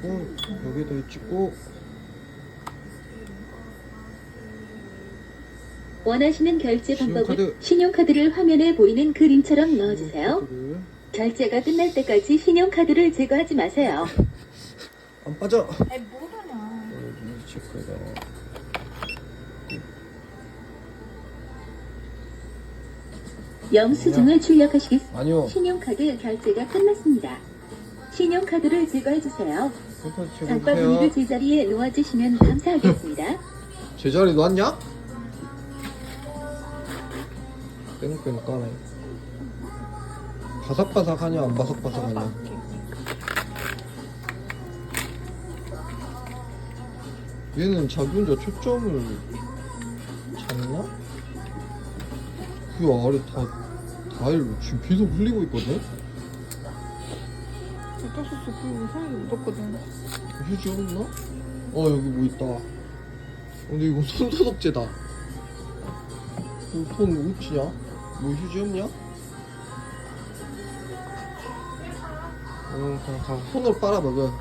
그리고 여기도 찍고 원하시는 결제 신용카드. 방법은 신용카드를 화면에 보이는 그림처럼 넣어주세요. 카드를 결제가 끝날 때까지 신용카드를 제거하지 마세요. 안 빠져. 아니 영수증을 출력하시겠습니다. 아니요. 신용카드 결제가 끝났습니다. 신용카드를 제거해주세요. 장바구니를 제거해주세요. 제자리에 놓아주시면 감사하겠습니다. 제자리 놨냐? 뺑뺑 까네. 바삭바삭하냐 안 바삭바삭하냐? 얘는 자기 혼자 초점을 잡나? 그 아래 다 다일 지금 계속 흘리고 있거든? 수 없어 그리고 손이 묻었거든 휴지 없나? 어 여기 뭐 있다. 근데 이거 손 소독제다. 이거 손 어찌냐? 뭐 휴지 없냐? 어 그냥 가 손으로 빨아 먹어.